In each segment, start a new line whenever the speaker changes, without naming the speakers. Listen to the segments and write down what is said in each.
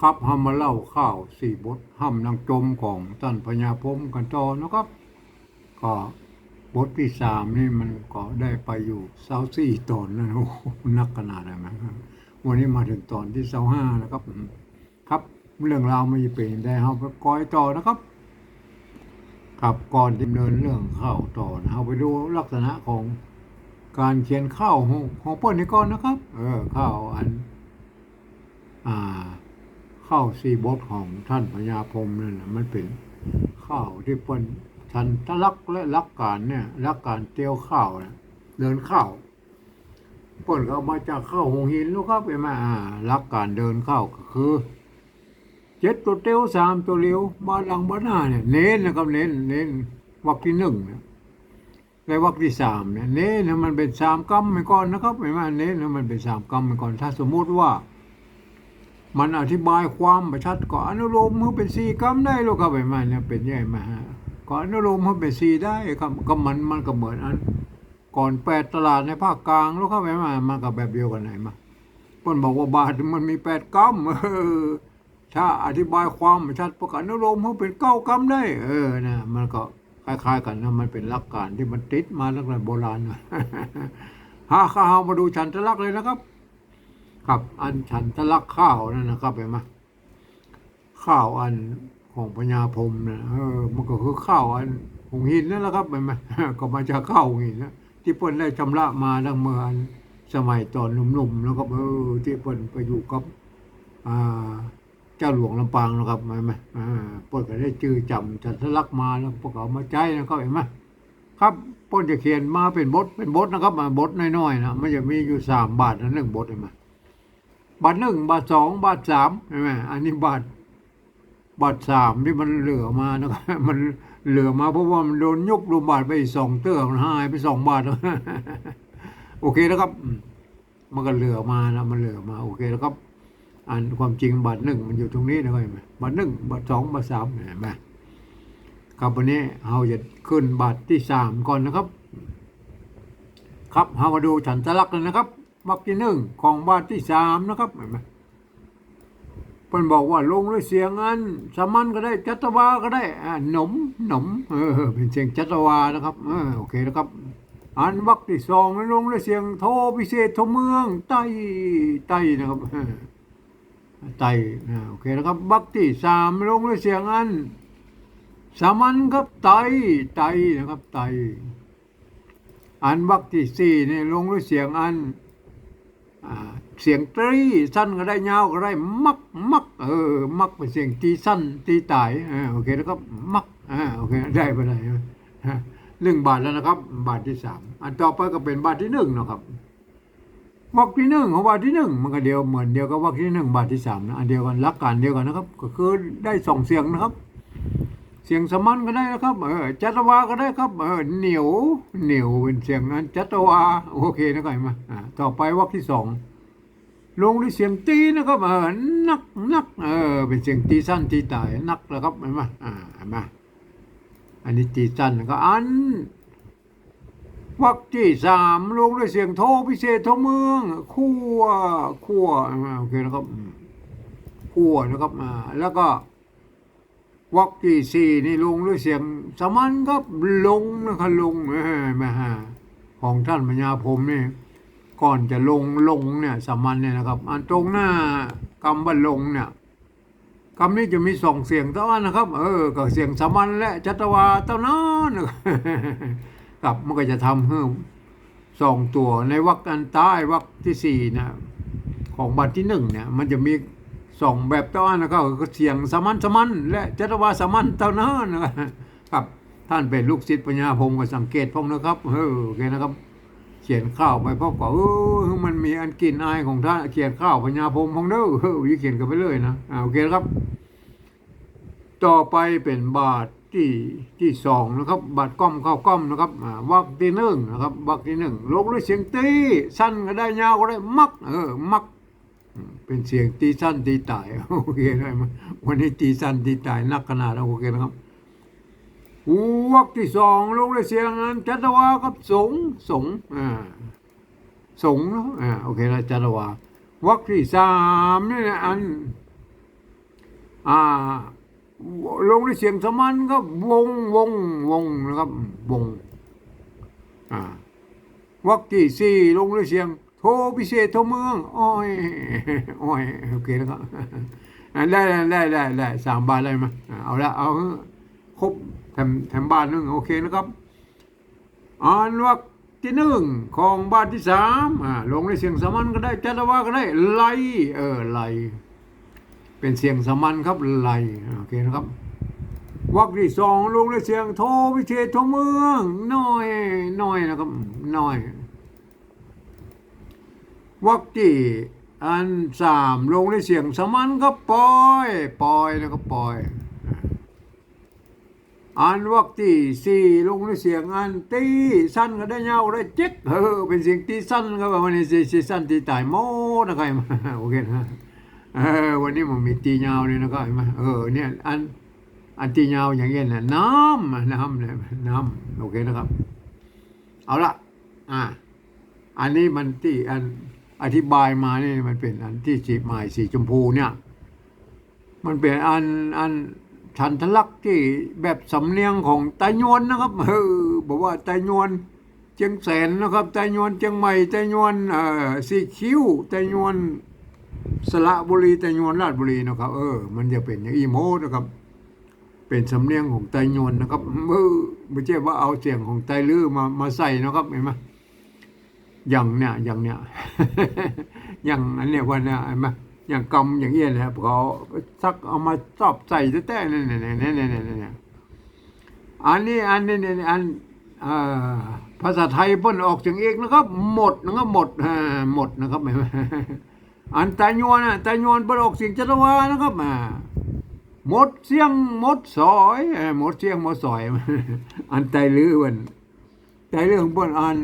ครับห้ามมาเล่าข้าวสี่บทห้ามนางจมของท่านพญาพมกันต่อนะครับ ก็บทที่สามนี่มันก็ได้ไปอยู่เสาสี่ตอนนะโอ้นักขนาดไหนนะครับวันนี้มาถึงตอนที่เสาห้านะครับ ครับเรื่องราวไม่เป็นได้เราไปกอยต่อนะครับครับก่อนดำเนินเรื่องข้าวต่อนะเราไปดูลักษณะของการเขียนข้าวของของเปิ้ลนี่ก่อนนะครับ เออข้าวอัน อ่า ข้าวซีบทของท่านพญาพรมนั่นมันเป็นข้าวที่เปิ้นทันทะลักและลักการเนี่ยลักการเตียวข้าวนะเดินข้าวเปิ้นก็เอามาจากข้าวหงหินลูกครับเห็นไหมอ่าลักการเดินข้าวก็คือเจ็ดตัวเตียวสามตัวเลี้ยวมาหลังบ้านหน้าเนี่ยเน้นนะครับเน้นเน้นวักที่หนึ่งเนี่ยในวักที่สามเนี่ยเน้นให้มันเป็นสามกำไปก่อนนะครับไหมเน้นให้มันเป็นสามกำไปก่อนถ้าสมมุติว่า มันอธิบายความประชัดก็อนุโลมให้เป็นสี่กำได้ลูกครับเห็นไหมเนี่ยเป็นใหญ่มาฮะก็อนุโลมให้เป็นสี่ได้ครับก็มันมันก็เหมือนอัน ก่อนแปดตลาดในภาคกลางลูกครับเห็ไหมามันก็แบบเดียวกันไหนมาเพิ่นบอกว่าบาทมันมีแปดกำเออถ้าอธิบายความชัดประกาศนุโลมเขาเป็นเก้ากรรมได้ เออนะมันก็คล้ายๆกันนะมันเป็นหลักการที่มันติดมาตั้งแต่โบราณนะหาข้าวมาดูฉันทะลักเลยนะครับ ครับอันฉันทะลักข้าวนั่นนะครับเห็นไหมข้าวอันของพญาพรมนะเออมันก็คือข้าวอันหงหินนั่นแหละครับเห็นไหมก็มาจากข้าวหงหินนะที่เปิ้นได้ชำระมาตั้งเมื่อสมัยตอนหนุ่มๆแล้วก็เออที่เปิ้นไปอยู่กับอ่าเจ้าหลวงลำปางนะครับเห็นไหมอ่าเปิดก็ได้จื่อจำจันทลักมาแล้วพวกเอามาใจนะครับเห็นไหมครับป้นจะเขียนมาเป็นบทเป็นบทนะครับมาบทน้อยๆนะมันจะมีอยู่สามบาทนะหนึ่งบทเห็นไหม บาทหนึ่งบาทสองบาทสามเห็นไหมอันนี้บาทบาทสามที่มันเหลือมานะครับมันเหลือมาเพราะว่ามันโดนยุบรวมบาทไปสองเตื้อมันหายไปสองบาทโอเคนะครับ มันก็เหลือมานะมันเหลือมา โอเคแล้วครับ อันความจริงบัตรหนึ่งมันอยู่ตรงนี้นะครับไหมบัตรหนึ่งบัตรสองบัตรสามเห็นไหมครับวันนี้เราจะขึ้นบัตรที่สามก่อนนะครับ ครับเรามาดูฉันทะลักษณ์เลยนะครับ บัตรที่หนึ่งของบัตรที่สามนะครับเห็นไหมเพิ่นบอกว่าลงด้วยเสียงอันสามัญก็ได้จัตวาก็ได้อ่าหนมหนมเออเป็นเสียงจัตวานะครับเออโอเคนะครับ อันวักที่สองนั้นลงด้วยเสียงโทพิเศษโทเมืองไต้ไต้นะครับไตอ่าโอเคนะครับบักที่สามลงด้วยเสียงอันสามัญครับไตไตนะครับไตอันบักที่สี่นี่ลงด้วยเสียงอัน เสียงตรีสั้นก็ได้ยาวก็ได้มักมักเออมักเป็นเสียงตีสั้นตีตายอ่าโอเคนะครับมักอ่าโอเคได้ไปเลยหนึ่งบาทแล้วนะครับ บาทที่สามอันต่อไปก็เป็นบาทที่หนึ่งนะครับวักที่หนึ่งของวักที่หนึ่งมันก็เดียวเหมือนเดียวกับวักที่หนึ่งบาทที่สามนะอันเดียวกันหลักการเดียวกันนะครับ ก็คือได้สองเสียงนะครับ สียงสมันก็ได้นะครับ เออจัตวาก็ได้ครับ เออเหนียวเหนียวเป็นเสียงนั้น จัตวาโอเคนะครับเห็นไหมอ่าต่อไปวักที่สองลงด้วยเสียงตีนะครับเออนักนักเออเป็นเสียงตีสั้นตีตายนักแล้วครับเห็นไหมอ่าเห็นไหมอันนี้ตีสั้นก็อันวักที่สามลงด้วยเสียงโทพิเศษโทเมืองคั่วคั่วโอเคนะครับคั่วนะครับอ่าแล้วก็ วักที่สี่นี่ลงด้วยเสียงสมัญครับลงนะครับลงเออแม่ฮะของท่านพญาพรหมนี่ก่อนจะลงลงเนี่ยสมัญเนี่ยนะครับ อันตรงหน้ากำบัลลงเนี่ยคำนี้จะมีสองเสียงเท่านั้นนะครับ เออก็เสียงสมัญและจัตวาเท่านั้นนะครับมันก็จะทำให้สองตัวในวรรคอันใต้วรรคที่สี่นะของบัตรที่หนึ่งเนี่ย มันจะมี สองแบบเท่านั้นนะครับก็เสียงสมัญสมัญและจัตวาสมัญเท่านั้นนะครับ ท่านเป็นลูกศิษย์ปัญญาพงศ์ก็สังเกตพงนะครับเออโอเคนะครับ เขียนข้าวไปพบก็เออมันมีอันกลินอายของท่านเขียนข้าวปัญญาพงศ์พงเด้อเออวิเขียนกันไปเลยนะอ่าโอเคนะครับ ต่อไปเป็นบาทที่ที่สองนะครับบาทก้อมเข้าก้อมนะครับวักที่หนึ่งนะครับวักที่หนึ่งลงด้วยเสียงตีสั้นก็ได้ยาวก็ได้มักเออมัก เป็นเสียงตีสั้นตีตายโอเคได้ไหมวันนี้ตีสั้นตีตายนักขนาดโอเคนะครับวักที่สองลงด้วยเสียงนั้นจัตวากับสงสงอ่าสงนะอ่าโอเคนะจัตวาวักที่สามนี่นะอันอ่าลงในเสียงสมันก็วงวงวงนะครับวงอ่าวักที่สี่ลงในเสียง โทพิเศษโทเมืองโอ้อยอ้ยโอเคแล้วครับได้ได้ได้ได้สามบาทได้ไหมาเอาละเอาครบแถมแถมบ้านนึงโอเคนะครับอ่านวักที่หนึ่งของบ้านที่สามอ่าลงในเสียงสามัญก็ได้จัตวาก็ได้ไลเออไลเป็นเสียงสามัญครับไลโอเคนะครับวักที่สองลงในเสียงโทวิเทศโทเมืองน้อยน้อยนะครับน้อย วักที่อันสามลงในเสียงสมัญก็ปล่อยปล่อยนะครับปล่อยอันวักที่สี่ลงในเสียงอันตีสั้นก็ได้ยาวได้เจ๊กเออเป็นเสียงตีสั้นก็แบบวันนี้สีสีสั้นตีตายโมนะครับโอเคนะเออวันนี้มันมีตียาวเลยนะครับเห็นไหมเออเนี่ยอันอันตียาวอย่างเงี้ยนะน้ำน้ำเนี่ยน้ำโอเคนะครับ เอาละอ่าอันนี้มันที่อัน อธิบายมานี่มันเป็นอันที่สีไม้สีชมพูเนี่ย มันเป็นอันอันฉันทลักษ์ที่แบบสำเนียงของไตยวนนะครับเออบอกว่าไตยวนเจียงแสนนะครับไตยวนเจียงใหม่ไตยวนเอ่อสีคิ้วไตยวนสระบุรีไตยวนราชบุรีนะครับ เออ มันจะเป็นอย่างอีโมนะครับ เป็นสำเนียงของไตยวนนะครับเออไม่ใช่ว่าเอาเสียงของไตลือมามาใส่นะครับเห็นไหม อย่างเนี้ยอย่างเนี้ยอย่างอันเนี้ยวันเนี้ยเห็นไหมอย่างกำอย่างเงี้ยนะครับเขาซักเอามาชอบใส่แต่ๆนี่ยเนี่ยเนี่ยเนี่นี่นี่ยอันนี้อันนี้นี่ยอันภาษาไทยเพิ่นออกเสียงเอกนะครับ หมดนะครับหมดหมดนะครับไม่อันตายวนอะตายวนเพิ่นออกเสียงจัตวานะครับอ่าหมดเสียงหมดสอยหมดเสียงหมดสอย อันไตลือเพิ่นไตลือของเพิ่นอัน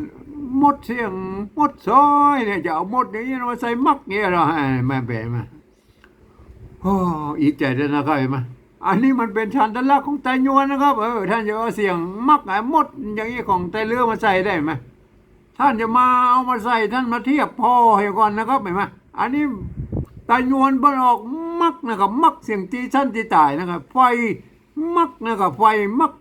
มดเสียงหมดซอยเนี่ยจะเอาหมดอย่างนี้มาใส่มักเนี่ยเรอฮะแม่แปลมาโอ้อีกใจเดยนะครับเห็นไหมอันนี้มันเป็นชันตลักของไตยวนนะครับเออท่านจะเอาเสียงมักไอ้มดอย่างนี้ของไตเรือมาใส่ได้ไหมท่านจะมาเอามาใส่ท่านมาเทียบพอให้ก่อนนะครับเห็นไหมอันนี้ไตยวนบนออกมักนะครับ มักเสียงตีชั้นตีตายนะครับ ไฟมักนะครับไฟมัก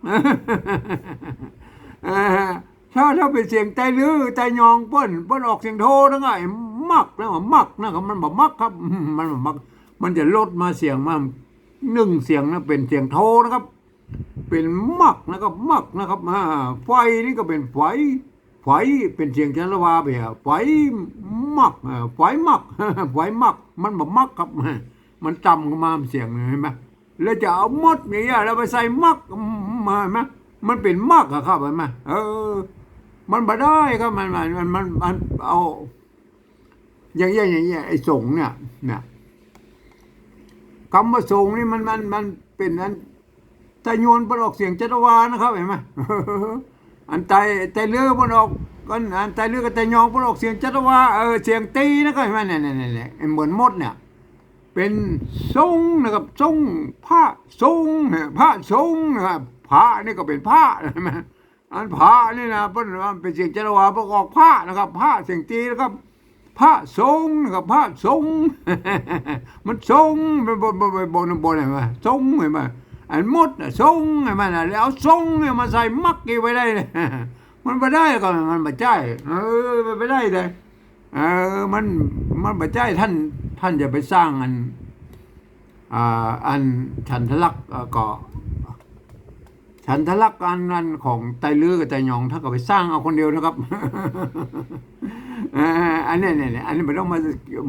ถ้าถ้าเป็นเสียงไตลือไตยองเปิ้นเปิ้นออกเสียงโทนะไงมักนะมักนะครับมันบอกมักครับ มันบอกมัก มันจะลดมาเสียงมาหนึ่งเสียงนะเป็นเสียงโทนะครับ เป็นมักนะครับมักนะครับอ่าไฟนี่ก็เป็นไฟไฟเป็นเสียงชนละวาไปอะไฟมักไฟมักไฟมัก มันบอกมักครับ มันจำกันมาเสียงเห็นไหมแล้วจะเอามดเนี่อะแล้วไปใส่มักมาเห็นไหมมันเป็นมักอะครับเห็นไหมเออ มันบ่ได้ครับมันมันมันมันมันเอา อย่างเงี้ยอย่างเงี้ยไอ้สงเนี่ยเนี่ยคำว่าส่งนี่มันมันมันเป็นนั้นไตโยนบนออกเสียงจัตวานะครับเห็นไหมอันไตไตเลือบนออกกันอันไตเลือกับไตยองบนออกเสียงจัตวาเออเสียงตีนะครับเห็นไหมเนี่ยเนี่ยเนี่ยเนี่ยเหมือนมดเนี่ยเป็นทรงนะครับทรงผ้าทรงผ้าทรงนะครับผ้านี่ก็เป็นผ้าใช่ไหม อันผ้านี่นะเป็นเป็นเสียงจัตวาประกอบผ้านะครับผ้าเสียงตีนะครับพระสงฆ์นะครับพระสงฆ์มันสงฆ์ไปบนบนบนบนบนเห็นไหมสงฆ์เห็นไหมอันมดน่ะสงฆ์เห็นไหมนะแล้วเอาสงฆ์เนี่ยมาใส่มักกี่ไว้ได้เลยมันไม่ได้ก็มันไม่ใช่เออมันไม่ได้เลยเออมันมันไม่ใช่ท่านท่านจะไปสร้างอันอ่าอันฉันทลักษณ์เอ่อก็ ฉันทลักษณ์อันนั้นของไตลือกับไตยองท่านก็ไปสร้างเอาคนเดียวนะครับอันนี้เนี่ยอันนี้ไมันต้องมา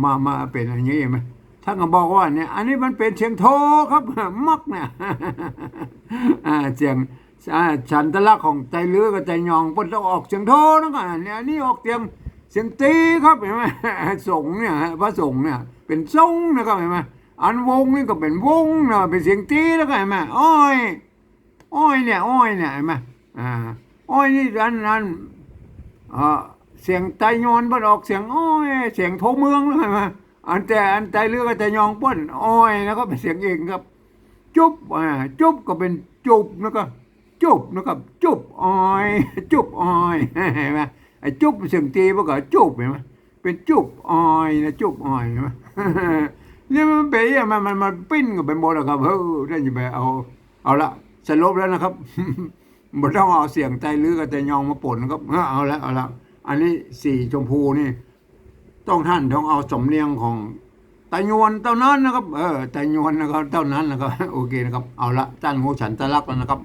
มามาเป็นอย่างนี้ไหมท่านก็บอกว่าเนี่ยอันนี้มันเป็นเสียงโทครับมักเนี่ยเสียงฉันทลักของไตลือกับไตยองพิ่นต้องออกเสียงโทนะครับเนี่ยอันนี้ออกเสียงเสียงตีครับเห็นไหมสงเนี่ยพระสงฆ์เนี่ยเป็นทรงนะครับเห็นไหมอันวงนี่ก็เป็นวงนะเป็นเสียงตีแล้วก็เห็นไหมอ้อย อ้อยเนี่ยอ้อยเนี่ยเห็นไหมอ่าอ้อยนี่อันนั้นอ่าเสียงไตยอนเปิ้นออกเสียงอ้อยเสียงโทเมืองเลยเห็นไหมอันแต่อันไตเลือกกับไตยองเปิ้นอ้อยแล้วก็เป็นเสียงเองครับ จุบอ่าจุบก็เป็นจุบแล้วก็จุบนะครับ จุบอ้อย จุบอ้อยเห็นไหมไอ้จุบเสียงตีมันก็จุบเห็นไหมเป็นจุบอ้อยนะจุบอ้อยเห็นไหมนี่มันเป็นอย่างมันมันมันปิ้นกันไปหมดแล้วครับเฮ้ยได้ยินไปเอาเอาละ สรุปแล้วนะครับบ่ต้องเอาเสียงใจลือกับใจยองมาปนนะครับเอาละเอาละอันนี้สีชมพูนี่ ต้องท่านต้องเอาสำเนียงของตะยวนเท่านั้นนะครับ เออตะยวนนะครับเท่านั้นนะครับ โอเคนะครับ เอาละท่านหูฉันตะลักแล้วนะครับ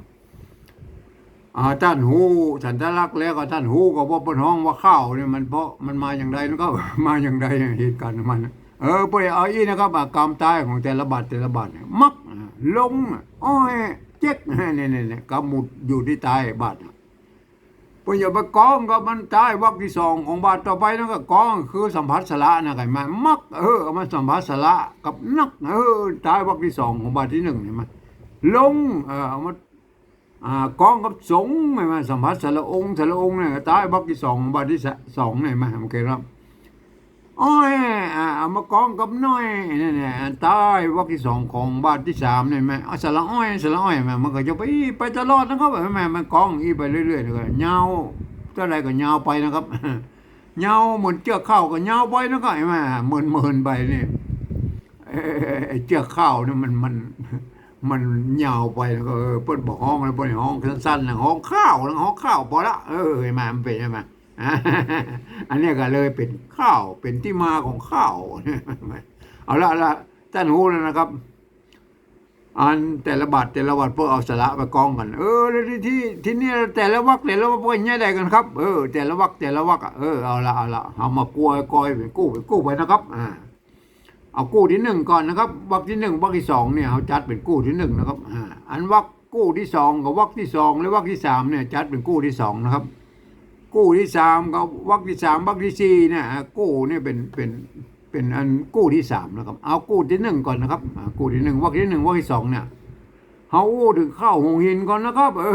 อ่าท่านหูฉันตะลักแล้วก็ท่านหูก็ว่าบนห้องว่าข้าวเนี่ยมันเพราะมันมาอย่างไรนะครับมาอย่างไรเหตุการณ์มัน เออไปเอาอีนะครับอะกรรมตายของแต่ละบาทแต่ละบาทมักลงอ้อย เจ๊กเนี่ยเนี่ยเนี่ยกำหมุดอยู่ที่ตายบาทอะพออย่าไปกองก็มันตายวักที่สองของบาทต่อไปนั่นก็กองคือสัมผัสสละนะไงมามักเออเอามาสัมผัสสละกับนักเออตายวักที่สองของบาทที่หนึ่งเนี่ยมาลงเออเอามาอ่ากองกับสงฆ์ไม่มาสัมผัสสารองค์สารองค์เนี่ยตายบักที่สองของบักที่สองเนี่ยมาโอเคครับ อ้อยอ่าเอามากองกับน้อยเนี่ยเนี่ตายบักที่สองของบาทที่สามเนี่ยแม่เอาสารอ้อยสารอ้อยแม่มันก็จะไปไปตลอดนะครับแม่มันกองอีไปเรื่อยๆเลยยาเท่าไรก็ยาไปนะครับยาเหมือนเจือกข้าวก็ยาไปนะครับแม่เหมือนเหมือนไปนี่เอ่อไอ้เจือกข้าวเนี่ยมันมันมันยาวไปแล้วก็เปิ้นบอกห้องแล้วเปิ้นห้องสั้นๆนะห้องข้าวนะห้องข้าวพอละเออเห็นไหมมันเป็นใช่ไหม อันนี้ก็เลยเป็นข้าวเป็นที่มาของข้าวเอาละเอาละท่านรู้แล้วนะครับ อันแต่ละบาทแต่ละวัดเพื่อเอาสาระไปกองกัน เออแล้วที่ที่ที่นี่แต่ละวักแต่ละวักเป็นยังไงกันครับ เออ แต่ละวักแต่ละวักเออเอาละเอาละเอามากลัวกอยเป็นกู้เป็นกู้ไปนะครับอ่าเอากู้ที่หนึ่งก่อนนะครับวักที่หนึ่งวักที่สองเนี่ยเขาจัดเป็นกู้ที่หนึ่งนะครับอ่าอันวักกู้ที่สองกับวักที่สองและวักที่สามเนี่ยจัดเป็นกู้ที่สองนะครับ กู้ที่สามกับวักที่สามวักที่สี่เนี่ยกู้เนี่ยเป็นเป็นเป็นอันกู้ที่สามนะครับ เอากู้ที่หนึ่งก่อนนะครับกู้ที่หนึ่งวักที่หนึ่งวักที่สองเนี่ยเขาอู้ถึงข้าวหงหินก่อนนะครับ เอ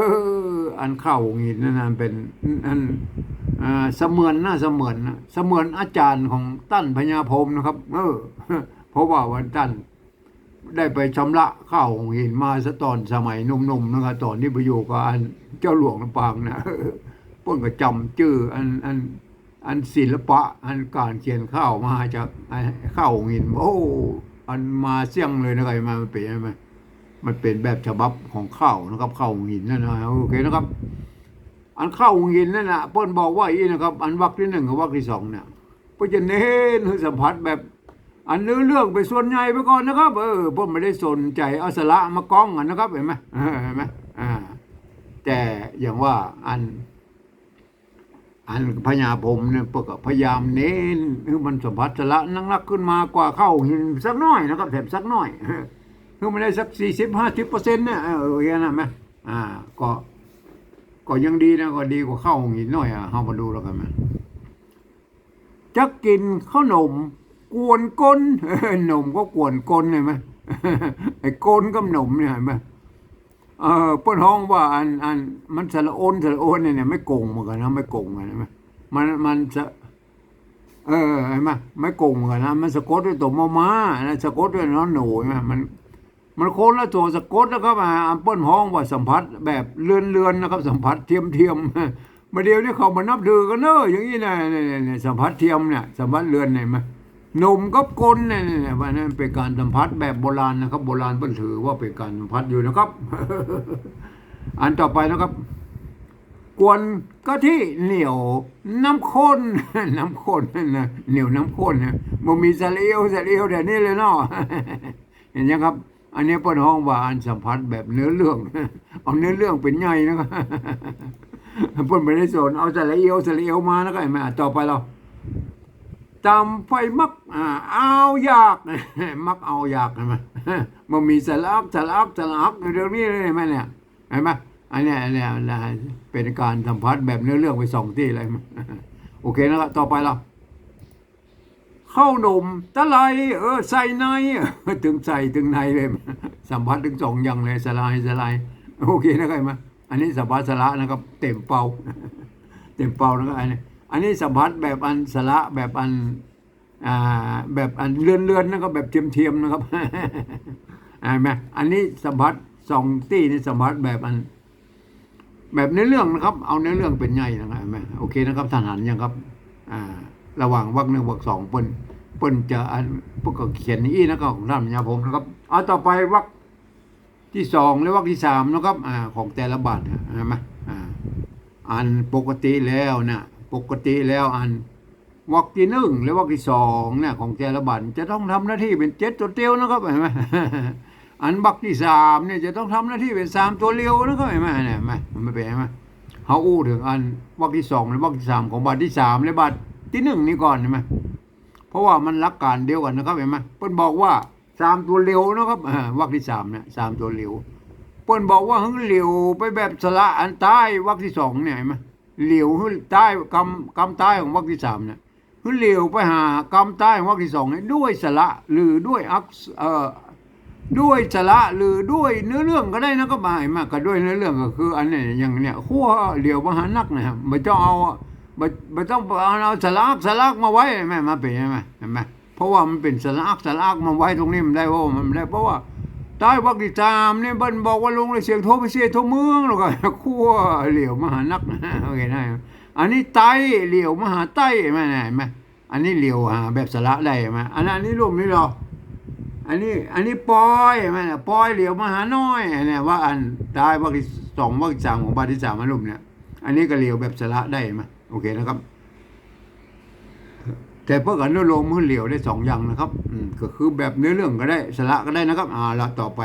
อ อันข้าวหงหินนั่นเป็นอันเสมือนน่าเสมือนนะเสมือนอาจารย์ของตั้นพญาพรมนะครับ เออ เพราะว่าวันตั้นได้ไปชำระข้าวของหินมาสตอนสมัยหนุ่มๆนะครับตอนที่ไปอยู่กับอันเจ้าหลวงลำปางนะ พิ่นก็จำชื่ออันอันอันศิลปะ อันการเขียนข้าวมาจากข้าวงหินโอ้อันมาเสี่ยงเลยนะครับมามันเป็นยังไงมันเป็นแบบฉบับของข้าวนะครับข้าวหินนั่นนะโอเคนะครับ อันข้าวหินนั่นนะเปิ้นบอกว่าอีนะครับ อันวักที่หนึ่งกับวักที่สองเนี่ยเพื่อจะเน้นให้สัมผัสแบบ อันเนื้อเรื่องไปส่วนใหญ่ไปก่อนนะครับ เออเพิ่นไม่ได้สนใจเอาสระมากองกันนะครับเห็นไหมเออเห็นไหมอ่าแต่อย่างว่าอัน อันพญาพรหมเนี่ยเพิ่นก็พยายามเน้นให้มันสัมผัสสาระนักนักขึ้นมากว่าเข้าหินสักน้อยนะครับแถมสักน้อยคือไม่ได้สักสี่สิบห้าสิบเปอร์เซ็นต์เนี่ยเอออย่นั้นไหมอ่า ก็ก็ยังดีนะก็ดีกว่าเข้าหินน่อยอะเรามาดูแล้วกันนะจะกินข้าวนมกวนก้นหนมก็กวนก้นเห็นไหมไอ้ก้นกับหนมเนี่ยเห็นไหม เออเปิ้นห้องว่าอันอันมันสระโอนสระโอนเนี่ยเนี่ย ไม่โกงเหมือนกันนะไม่โกงกันเห็นไหมมันมันจะเออเห็นไหมไม่โกงเหมือนกันนะมันสะกดด้วยตัวมอม้านะสะกดด้วยน้องหนูเห็นไหมมันมันโคนละตัวสะกดแล้วก็มาอัมเปิ้ลห้องว่าสัมผัสแบบเลื่อนเลือนๆนะครับ สัมผัสเทียมเทียมๆมาเดียวนี่เขามานับถือกันเนอะอย่างนี้นะเนี่ยเนี่ยสัมผัสเทียมเนี่ยสัมผัสเลื่อนเนี่ยม หนุ่มกับกลเนี่ยเนี่ยว่านั่นเป็นการสัมผัสแบบโบราณนะครับ โบราณเปิ้นถือว่าเป็นการสัมผัสอยู่นะครับ อันต่อไปนะครับ กวนกะทิเหนียวน้ำข้นน้ำข้นนั่นนะเหนียวน้ำข้นนะมันมีสะเลียวสะเลียวแต่นี่เลยเนาะเห็นยังครับ อันนี้เปิ้นห้องว่าอันสัมผัสแบบเนื้อเรื่องเอาเนื้อเรื่องเป็นไงนะครับเปิ้นไม่ได้สนเอาสะเลียวสะเลียวมาแล้วก็เห็นไหมอะต่อไปเรา ตามไฟมักอ่าเอาอยากมักเอาอยากเห็นไหมมันมีสลักสลักสลักเรื่องนี้เลยไหมเนี่ยเห็นไหมอันเนี้ยอันเนี้ยนะเป็นการสัมผัสแบบเนื้อเรื่องไปสองที่เลยโอเคนะครับต่อไปเราเข้านมตะไลเออใส่ในถึงใส่ถึงในเลยสัมผัสถึงสองอย่างเลยสลายสลายโอเคนะครับมาอันนี้สัมผัสสละนะครับ เต็มเป่า เต็มเป่านะครับอันนี้ อันนี้สัมผัสแบบอันสละแบบอันอ่าแบบอันเลื่อนเลื่อนๆนะครับแบบเทียมเทียมๆนะครับเห็นไหมอันนี้สัมผัสสองตี้นี่สัมผัสแบบอัน แบบในเรื่องนะครับ เอาในเรื่องเป็นไงนะครับเห็นไหมโอเคนะครับทหารยังครับ อ่า ระหว่างวักหนึ่งวักสองเปิ้นเปิ้นจะอันพวกก็เขียนอี้นะครับของท่านปัญาผมนะครับเอาต่อไปวรรคที่สองหรือวรรคที่สามนะครับ อ่า ของแต่ละบาทเห็นไหมอ่า อันปกติแล้วนะ ปกติแล้วอันวรรคที่หนึ่งหรือวรรคที่สองเนี่ยของแต่ละบาทจะต้องทำหน้าที่เป็นเจ็ดตัวเตียวนะครับเห็นไหมอันวรรคที่สามเนี่ยจะต้องทำหน้าที่เป็นสามตัวเลียวนะครับเห็นไหมเนี่ยเห็นไหมมันไม่เป็นไหมเขาอู้ถึงอันวรรคที่สองหรือวรรคที่สามของบาทที่สามและบาทที่หนึ่งนี่ก่อนเห็นไหมเพราะว่ามันรักการเดียวกันนะครับเห็นไหมเปิ้นบอกว่าสามตัวเร็วนะครับวรรคที่สามเนี่ยสามตัวเร็วเปิ้นบอกว่าหึงเร็วไปแบบสละอันใต้วรรคที่สองเนี่ยเห็นไหม เร็วหึใต้กำกำใต้ของวรรคที่สามเนี่ยหึเร็วไปหากำใต้ของวรรคที่สองเนี่ยด้วยสละหรือด้วยอักเอ่อด้วยสละหรือด้วยเนื้อเรื่องก็ได้นะครับมาเห็นไหมก็ด้วยเนื้อเรื่องก็คือ อันเนี้อย่างเนี้ยขั้วเหลียวมหานักนะครับไม่ต้องเอาไม่ไม่ต้องเอาเอาสลักสลักมาไว้แม่มาเป็นใช่ไหมเห็นไหมเพราะว่ามันเป็นสลักสลักมาไว้ตรงนี้มันได้เพราะมันได้เพราะว่า ใต้วักติตามเนี่ยเบิ้นบอกว่าลุงเลยเสียงโทรไปเสียโทรเมืองแล้วก็ขั้วเหลียวมหานักโอเคได้อันนี้ไตเหลียวมหาไตไหมเห็นไหมอันนี้เหลียวหาแบบสละได้ไหมอันนั้นอันนี้รวมนี่หรออันนี้อันนี้ปอยไหมเนี่ยปอยเหลียวมหาน้อยเนี่ยว่าอันใต้วักสองวักสามของบาทที่สามอารมณ์เนี่ย อันนี้ก็เหลียวแบบสละได้ไหมโอเคนะครับ แต่เพื่ออนุโลมให้เหลียวได้สองอย่างนะครับ อืมก็คือแบบเนื้อเรื่องก็ได้สละก็ได้นะครับอ่าละต่อไป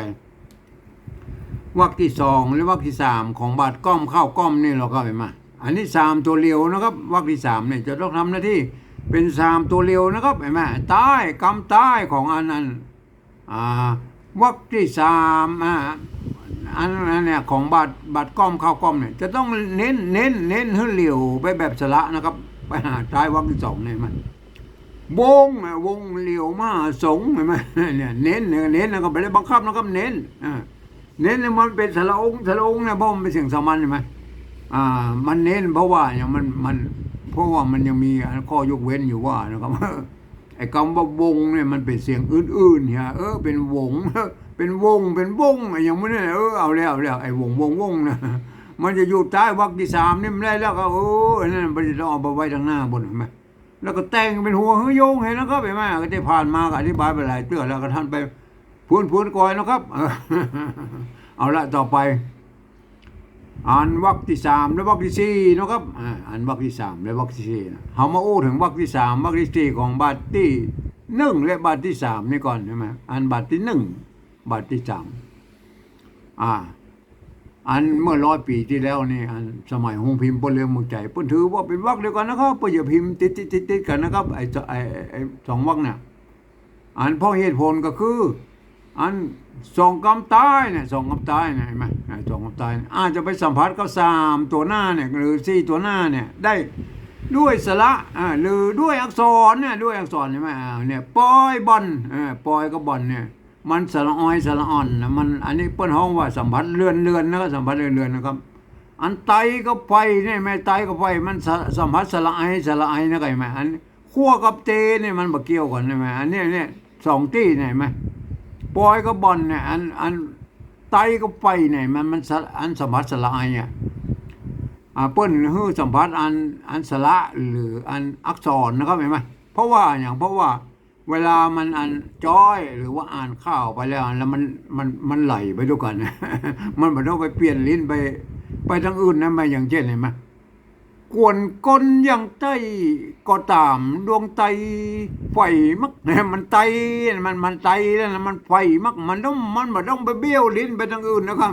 วรรคที่สองหรือวรรคที่สามของบาทก้อมเข้าก้อมนี่เราก็ไหมา อันนี้สามตัวเลียวนะครับวรรคที่สามเนี่ยจะต้องทำหน้าที่เป็นสามตัวเลียวนะครับเห็นไหมใต้กำใต้ของอันนั้นอ่าวรรคที่สามอ่าอันนั้นเนี่ยของบาทบาทก้อมเข้าก้อมเนี่ยจะต้องเน้นเน้นเน้นให้เหลียวไปแบบสละนะครับ ไปหาใต้วรรคที่สองเนี่ยมัน วงน่ะวงเหลียวมาสงเห็นไหมเนี่ยเน้นเน้นแล้วก็ไปเลยบังคับนะครับเน้นอ่าเน้นเนี่ยมันเป็นสระองค์สระองค์เนี่ยเพราะมันเป็นเสียงสามัญใช่ไหมอ่า มันเน้นเพราะว่าอย่างมันมัน เพราะว่ามันยังมีข้อยกเว้นอยู่ว่านะครับไอ้คำว่าวงเนี่ยมันเป็นเสียงอื่นๆเนี่ยเออเป็นวงเป็นวงเป็นวงไอ้ย่างมันเนี่ยเออเอาแล้วเอาแล้วไอ้วงวงวงนะมันจะอยู่ใต้วรรคที่สามนี่ไมันได้แล้วก็เอออันนั่นมันจะต้องเอาไปไว้ทางหน้าบนเห็นไหม แล้วก็แต่งเป็นหัวเฮยโยงเห็นนะครับเห็นไหมก็ได้ผ่านมาก็อธิบายไปหลายเตื้อแล้วก็ท่านไปพูนพูนก่อยนะครับ เอาละต่อไป อ่านวรรคที่สามและวรรคที่สี่นะครับอ่านวรรคที่สามและวรรคที่สี่เขามาอู้ถึงวรรคที่สามวรรคที่สี่ของบาทที่หนึ่งและบาทที่สามนี่ก่อนใช่ไหมอ่านบาทที่หนึ่งบาทที่สามอ่า อันเมื่อร้อยปีที่แล้วนี่อันสมัยหงพิมพ์ปนเรืองเมืองใจเปิ้นถือว่าเป็นวรรคเดียวกันนะครับเปิ้นอย่าพิมพ์ติดติดติดติดกันนะครับไอ้สไอ้ไอ้สองวรรคเนี่ยอันเพราะเหตุผลก็คือ อันสองกำตายเนี่ยสองกำตายเนี่ยเห็นไหมสองกำตายอาจจะไปสัมผัสกับสามตัวหน้าเนี่ยหรือสี่ตัวหน้าเนี่ยได้ด้วยสระอ่าหรือด้วยอักษรเนี่ยด้วยอักษรใช่ไหมอ่าเนี่ยปอยบอลเออปอยกับบอลเนี่ย มันสละออยสละอ่อนนะมันอันนี้เปิ้นห้องว่าสัมผัสเลื่อนเลื่อนนะครับสัมผัสเลื่อนเลื่อนนะครับ อันไตก็ไฟเนี่ยแม่ไตก็ไฟมันสะสัมผัสสละไอสละไอนะไงไหมอันขั้วกับเตเนี่ยมันบ่เกี่ยวกันใช่ไหมอันนี้เนี่ยสองที่เนี่ยเห็นไหมปอยก็บอลเนี่ยอันอันไตก็ไฟเนี่ยมันมันสะอันสัมผัสสละไออะอ่าเปิ้นฮื้อสัมผัสอันอันสละหรืออันอักษรนะครับเห็นไหมเพราะว่าอย่างเพราะว่า เวลามันอ่านจ้อยหรือว่าอ่านข้าวไปแล้วแล้วมันมันมันไหลไปด้วยกัน มันไม่ต้องไปเปลี่ยนลิ้นไป ไปทางอื่นนะมาอย่างเช่นเห็นไหมกวนก้นอย่างไตก็ตามดวงไตไฟมักมันไตมันมันไตแล้วนะมันไฟมักมันต้องมันไม่ต้องไปเบี้ยวลิ้นไปทางอื่นนะครับ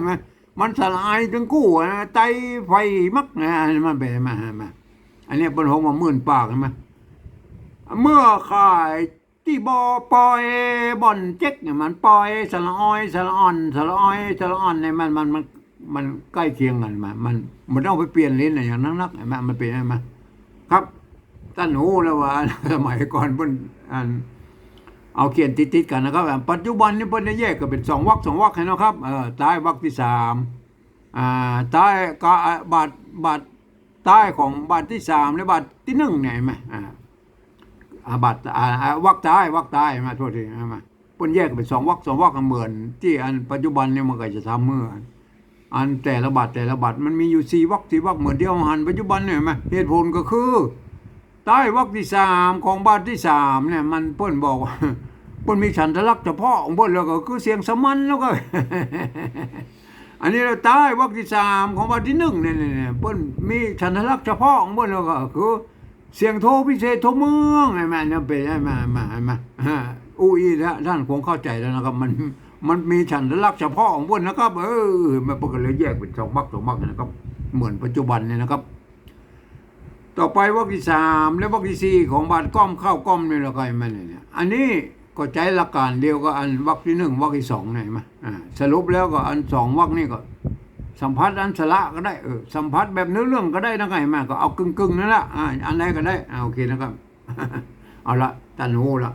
มันสลายทั้งกู้นะไตไฟมักนะมันเป็นมามาอันนี้เป็นหงมามื่นปากเห็นไหมเมื่อขาย ที่บอปอยบ่อนเจ๊กเนี่ยมันปอยสละออยสละอ่อนสละออยสละอ่อนเนี่ยมันมันมันมันใกล้เคียงกันมามันมันต้องไปเปลี่ยนลิ้นอะไรอย่างนั้นนักเห็นไหมมันเป็นไหมครับท่านหูแล้วว่าสมัยก่อนเพิ่นอันเอาเขียนติดๆกันนะครับ ปัจจุบันนี่เพิ่นแยกก็เป็นสองวรรคสองวรรคให้นะครับเออใต้วรรคที่สามอ่าใต้ก็บาทบาทใต้ของบาทที่สามและบาทที่หนึ่งเนี่ยเห็นไหมอ่า อาบัตอาวักตายวักตายมาโทษทีนะมาเพิ่นแยกเป็นสองวักสองวักกันเหมือน ที่อันปัจจุบันเนี่ยมันก็จะทำเมื่ออันแต่ละบัตแต่ละบัตมันมีอยู่สี่วักสี่วักเหมือนที่เอาหันปัจจุบันเนี่ยเห็นไหมเหตุผลก็คือใต้วรรคที่สามของบาทที่สามเนี่ย มันเพิ่นบอกว่าเพิ่นมีฉันทลักษณ์เฉพาะของเพิ่นแล้วก็คือเสียงสมันแล้วก็ อันนี้เราใต้วรรคที่สามของบาทที่หนึ่งเนี่ยเนี่ยเนี่ยเพิ่นมีฉันทลักษณ์เฉพาะของเพิ่นแล้วก็คือ เสียงโทพิเศษโทเมืองไอ้แม่เนี่ยเป็นไอ้มามาไอ้มาฮะอู้อีแล้วท่านคงเข้าใจแล้วนะครับ มันมันมีฉันทลักษณ์เฉพาะของพิ่นะครับ เออมันเพิ่นเลยแยกเป็นสองวรรคสองวรรคนะครับ เหมือนปัจจุบันเนี่ยนะครับ ต่อไปวรรคที่สามและวรรคที่สี่ของบาทก้อมเข้าก้อมนี่ล้วก็ไอ้มันเนี่ยอันนี้ก็ใจหลักการเดียวกับอันวรรคที่หนึ่งวรรคที่สองเนี่ยมาอ่าสรุปแล้วก็อันสองวรรคนี่ก็ สัมผัสอันสละก็ได้เออสัมผัสแบบเนื้อเรื่องก็ได้นะไงมาก็เอากึ่งกึ่งนั่นแหละอ่าอันไหนก็ได้อ่าโอเคนะครับ เอาละตันหูละ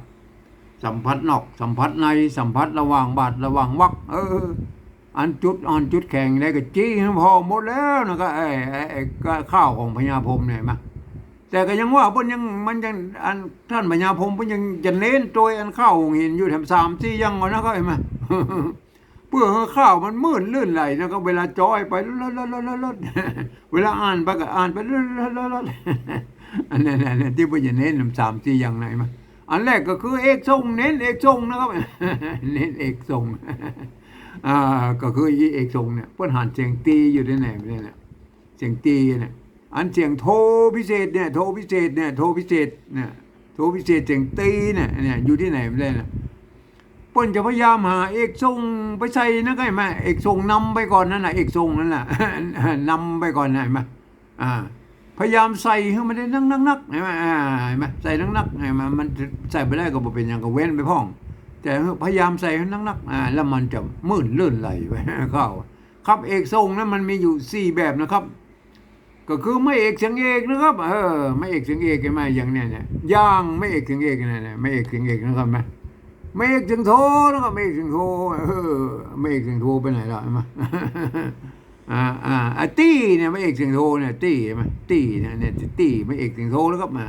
สัมผัสนอก สัมผัสในสัมผัสระหว่างบาทระหว่างวรรคเออ อันจุดอ่อนจุดแข็งได้ก็จี้พอหมดแล้วนะครับไอ้ไอ้ก็ข้าวของพญาพรมเนี่ยมาแต่ก็ยังว่าเพิ่นยังมันยังอันท่านพญาพรมเพิ่นยังจะเน้นโดยอันข้าวของหินอยู่แถมสามสี่ยังก่อนนะครับไอ้มา พื่อให้ข้าวมันมื่นลื่นไหลนะครับเวลาจอยไปลดลดลดลดเวลาอ่านไปก็อ่านไปลดลดลดลอันนั้นอันนั้นที่เพิ่นจะเน้นสามสี่อย่างไหนมาอันแรกก็คือเอกทรงเน้นเอกทรงนะครับ เน้นเอกทรงอ่าก็คือเอกทรงเนี่ยเพิ่นหันเสียงตีอยู่ที่ไหนไม่ได้เนี่ยเสียงตีเนี่ยอันเสียงโทพิเศษเนี่ยโทพิเศษเนี่ยโทพิเศษเนี่ยโทพิเศษเสียงตีเนี่ยเนี่ยอยู่ที่ไหนไม่ได้เนี่ย เพิ่นจะพยายามหาเอกทรงไปใส่นะก็ไหมเอกทรงนำไปก่อนนั่นน่ะเอกทรงนั่นน่ะนำไปก่อนน่ะเห็นไหมอ่าพยายามใส่ให้มันได้นักนักนักเห็นไหมาเห็นไหมใส่นักนักเห็นไหมมันใส่ไปได้ก็บ่เป็นอย่างก็เว้นไปพ้อง แต่พยายามใส่ให้นักๆอ่าแล้วมันจะมื่นลื่นไหลไปเข้าครับเอกทรงนั้นมันมีอยู่สี่แบบนะครับ ก็คือไม่เอกเสียงเอกนะครับเออไม่เอกเสียงเอกเห็นไหมอย่างเนี้ยเนี่ยย่างไม่เอกเสียงเอกเนี่ยเนี่ยไม่เอกเสียงเอกนะครับไหม ไม่เอกเสียงโทนะครับไม่เอกเสียงโทเออไม่เอกเสียงโทไปไหนแล้วเห็นไหมอ่าอ่าอะตี้เนี่ยไม่เอกเสียงโทเนี่ยตี้ใช่ไหมตี้เนี่ยเนี่ยตี้ไม่เอกเสียงโทแล้วก็มา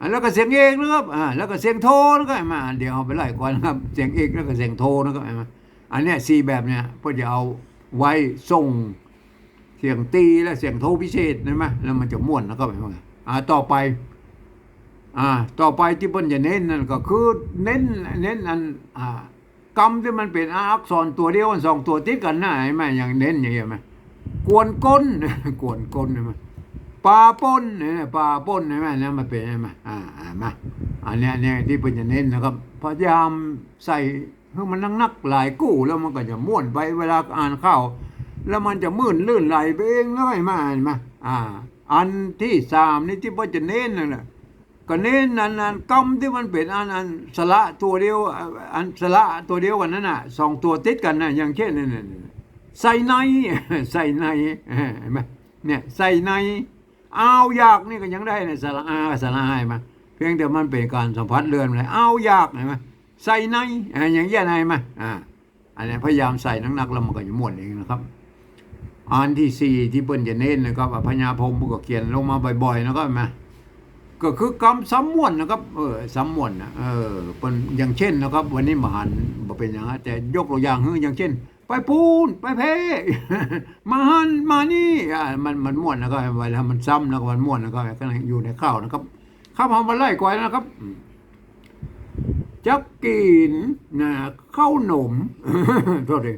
อะแล้วก็เสียงเอกนะครับอ่าแล้วก็เสียงโทแล้วก็มาเดี๋ยวเอาไปไล่ก่อนนะครับเสียงเอกแล้วก็เสียงโทนะครับมาอันเนี้ยสี่แบบเนี่ยเพื่อจะเอาไว้ส่งเสียงตีและเสียงโทพิเศษใช่ไหมแล้วมันจะม่วนนะครับอ่าต่อไป อ่าต่อไปที่เพิ่นจะเน้นนั่นก็คือเน้นเน้นอันอ่ากรรมที่มันเป็นอักษรตัวเดียวกันสองตัวติดกันนะเห็นไหมอย่างเน้นอย่างเงี้ยไหมกวนก้นกวนก้นใช่ไหมปลาป้นเนี่ยปลาป้นใช่ไหมเนี่มันเป็นใช่ไหมอ่าอ่ามาอันนี้ยเนี่ยที่เป็นจะเน้นนะครับพยายามใส่ให้มันนักนักหลายกู้แล้วมันก็จะม่วนไปเวลาอ่านข้าวแล้วมันจะมื่นลื่นไหลไปเองแล้วไอ้มาเห็นไหมอ่า อันที่สามนี่ที่ว่าจะเน้นนั่นแหละ ก็เน้นอันอันกำที่มันเป็นอันอันสระตัวเดียวอันสระตัวเดียวกันนั่นน่ะสองตัวติดกันน่ะอย่างเช่นนั่นน่ใส่ในใส่ในเห็นไหมเนี่ยใส่ในเอาอยากนี่ก็ยังได้ในสาระอาสาระอายมาเพียงแต่มันเป็นการสัมผัสเรือนเลยเอาอยากเห็นไหมใส่ในอย่างเงี้ยในมาอ่าอันนี้พยายามใส่นักๆแล้วมันก็จะม่วนเองนะครับอันที่สี่ที่เปิ้นจะเน้นนะครับพญาพรหมก็เขียนลงมาบ่อยๆนะครับเห็นไหม ก็คือกรรมซ้ำมวนนะครับ เออซ้ำมวนนะเออเป็นอย่างเช่นนะครับ วันนี้มหันต์บ่เป็นอย่างนั้นแต่ยกตัวอย่างคืออย่างเช่น ไปปูนไปเพมาหันมานี่อ่ามันมันม่วนแล้วก็เวลามันซ้ำแล้วก็มันม่วนแล้วก็ก็อยู่ในข้าวนะครับข้าวหอมมาไล่ก่อนนะครับจักกินนะข้าวหนมโทษที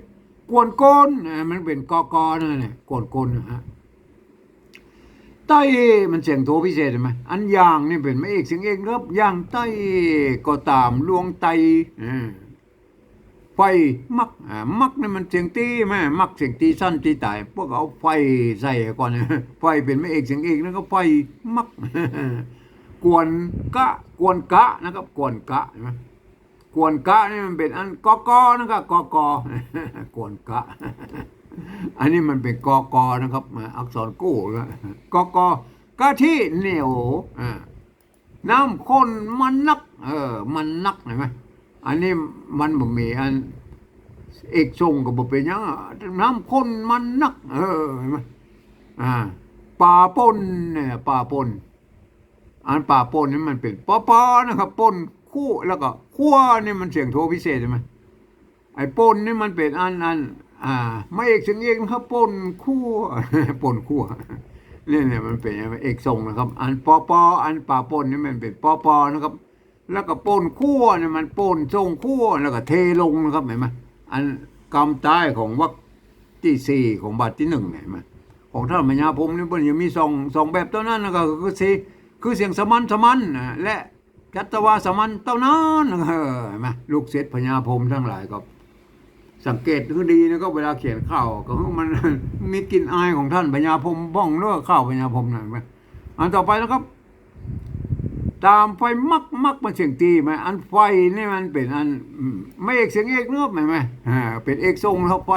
กวนก้นนะมันเป็นกอกอนั่นแหละกวนก้นนะฮะ ใต้มันเสียงโทพิเศษเห็นไหมอันยางนี่เป็นไม่เอกเสียงเอกครับย่างใต้ก็ตามลวงไต่ไฟมักมักนี่มันเสียงตีแม่มักเสียงตีสั้นตีตายพวกเอาไฟใส่ก่อนไฟเป็นไม่เอกเสียงเอกแล้วก็ไฟมักกวนกะกวนกะนะครับกวนกะใช่ไหมกวนกะนี่มันเป็นอันกอกอนะครับกอกอกวนกะ อันนี้มันเป็นกอกอนะครับอักษรกู้นะกอกอกะที่เหนียวน้ำข้นมันนัก เออ มันนักเห็นไหมอันนี้มันบ่มีอันเอกทรงก็บ่เป็นยังอะน้ำข้นมันนัก เออเห็นไหมอ่าปลาปนเนี่ยปลาปนอันปลาปนนี่มันเป็นปอปอนะครับปนคู่แล้วก็ขั้วนี่มันเสียงโทพิเศษใช่ไหมไอ้ปนนี่มันเป็นอันอัน อ่าไม่เอกสียงเอกนะครับป่นคู่ป่นคู่เนี่ยเนี่ยมันเป็นเอกทรงนะครับ อันปอปออันป่าปนนี่มันเป็นปอปอนะครับ แล้วก็ป่นคั่วเนี่ยมันป่นทรงคั่วแล้วก็เทลงนะครับเห็นไหมอันกำใต้ของวรรคที่สี่ของบาทที่หนึ่งเห็นไหมของท่านพญาพรมนี่มันยังมีสองสองแบบเท่านั้นนะครับคือสีคือเสียงสมันสมันและจัตวาสมันเท่านั้นเห็นไหมลูกเสด็จพญาพรมทั้งหลายก็ สังเกตคือดีนะครับเวลาเขียนข้าวก็มันมีกลิ่นอายของท่านพญญาพรมบ้องเลือกข้าวพญญาพรมหน่อยไหมอันต่อไปนะครับ ตามไฟมักมักมันเสียงตีไหมอันไฟนี่มันเป็นอัน ไม่เอกเสียงเอกเนื้อไหมไหมเป็นเอกทรงแล้วไฟ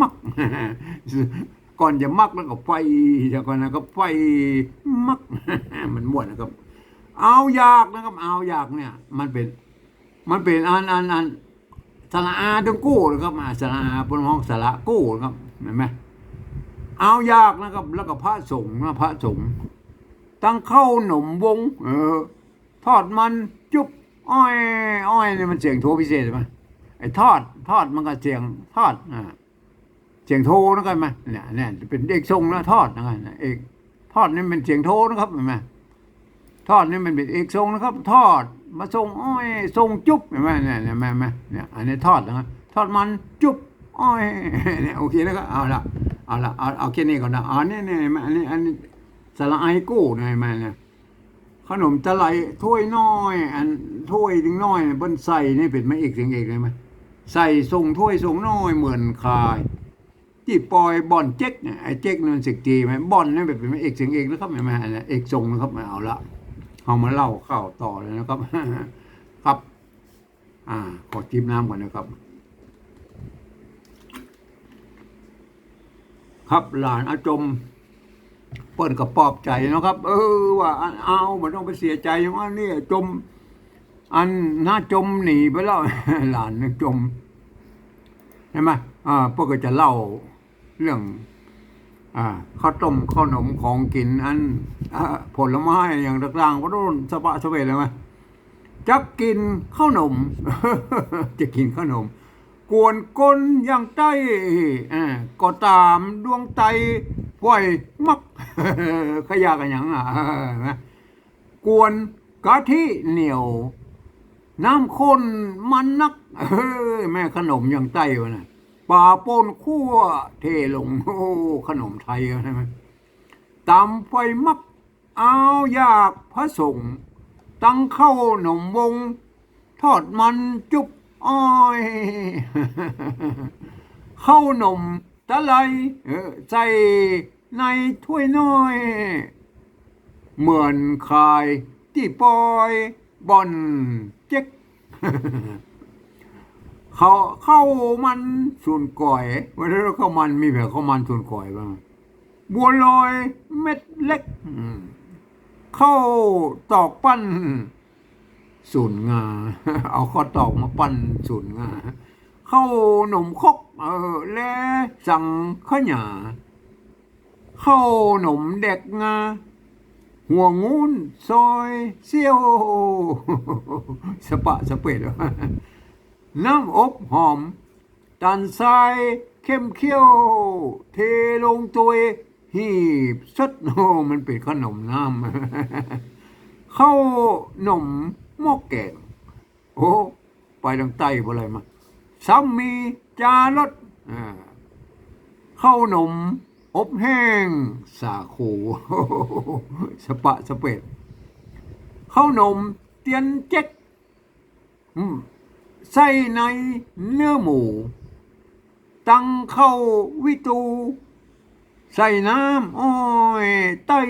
มักก่อนจะมักแล้วก็ไฟจากก่อนนะก็ไฟมัก มันม่วนนะครับ เอาอยากนะครับ เอาอยากเนี่ย มันเป็น มันเป็นอันอันอัน สระอาต้องกู้นะครับอ่าสระอาบนห้องสระกู้นะครับเห็นไหมเอายากนะครับ แล้วก็พระสงฆ์นะพระสงฆ์ตั้งเข้าหนมวง เออ ทอดมันจุ๊บอ้อยอ้อยนี่มันเสียงโทพิเศษไหมไอ้ทอด ทอดมันก็เสียงทอดอ่าเสียงโทนะครับไหมเนี่ยเนี่ยเป็นเอกทรงนะทอดนะครับเอกทอดนี่เป็นเสียงโทนะครับเห็นไหมทอดนี่มันเป็นเอกทรงนะครับ ทอด มาทรงอ้อยทรงจุ๊บเห็นไหมเนี่ยเนี่ยแม่แม่เนี่ยอันนี้ทอดนะครับทอดมันจุ๊บอ้อยเนี่ยโอเคนะครับเอาละเอาละเอาเอาแค่นี้ก่อนนะอ๋อเนี่ยเนี่ยแม่อันนี้อันนี้สละไอกู้เนี่ยแม่เนี่ยขนมตะไลถ้วยน้อย อันถ้วยถึงน้อยเนี่ยบิ้นใส่นี่เป็นไม่เอกเสียงเอกเลยไหมใส่ทรงถ้วยทรงน้อยเหมือนคายที่ปอยบอลเจ๊กเนี่ยไอ้เจ๊กนี่มันสิกจีไหมบอลนี่เป็นไม่เอกเสียงเอกนะครับเห็นไหมอันนี้เอกทรงนะครับเอาละ เอามาเล่าเข้าต่อเลยนะครับ ครับ อ่า ขอจิ้มน้ำก่อนนะครับ ครับหลานอาจม เปิ้นก็ปลอบใจนะครับ เออ ว่าอันเอาไมันต้องไปเสียใจอย่างว่านี่จม อันน่าจมหนีไปแล้วหลานนึกจมใช่ไหมอ่าพวกก็จะเล่าเรื่อง ข้าวต้มข้าวหนมของกินอันอผลไม้อย่างต่างๆก็โดนสะปะสะเวเลยไหมจะกินข้าวหนม จะกินข้าวหนม กวนก้นอย่างใต้อ่าก็ตามดวงไตไฟมักขยะกันอย่างอะนะกวนกะทิเหนียว น้ำข้นมันนักเอ้ยแม่ขนมอย่างใต้วะนะ ปลาป่นคั่วเทลงโอ้ขนมไทยใช่ไหมตำไฟมักเอาอยากพระสงฆ์ตั้งเข้าหนมวง ทอดมันจุบอ้อย เข้าหนมตะไลใส่ในถ้วยน้อย เหมือนคายที่ปอยบอนเจ๊ก เขาเข้ามันส่วนก่อยวันนี้เราเข้ามันมีแบบเข้ามันส่วนก่อยบ้างบัวลอยเม็ดเล็กเข้าตอกปั้นสูนงา เอาข้อตอกมาปั้นสูนงา เข้าหนมคก เออและสั่งขยาเข้าหนมเด็กงา หัวงูนซอยเซี่ยว สปะสเปด น้ำอบหอม ตันทรายเข้มเขี้ยว เทลงตัวหีบสดโอ้มันเป็นขนมน้ำเข้าหนมหม้อแกงโอ้ไปทางใต้บ่อะไรมาซ้ำมีจารสอ่าเข้าหนม อบแห้ง สาคูสปะสเปดเข้าหนม เตียนเจ๊ก อืมไส้ในเนื้อหมู ตั้งเข้าวิตู ใส่น้ำอ้อยไต้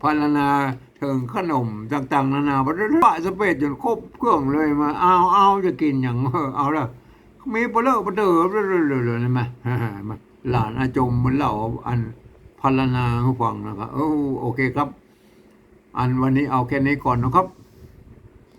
พันนาถึงขนมต่างๆ นานาบัดนี้ปะสเปดจนครบเครื่องเลยมาเอาเอาจะกินอย่างเอาละมีปลาเลอะปลาเดอเรื่อยๆเลยมามาหลานอาจมเหมือนเล่าอันพันนาให้ฟังนะครับโอเคครับ อันวันนี้เอาแค่นี้ก่อนนะครับ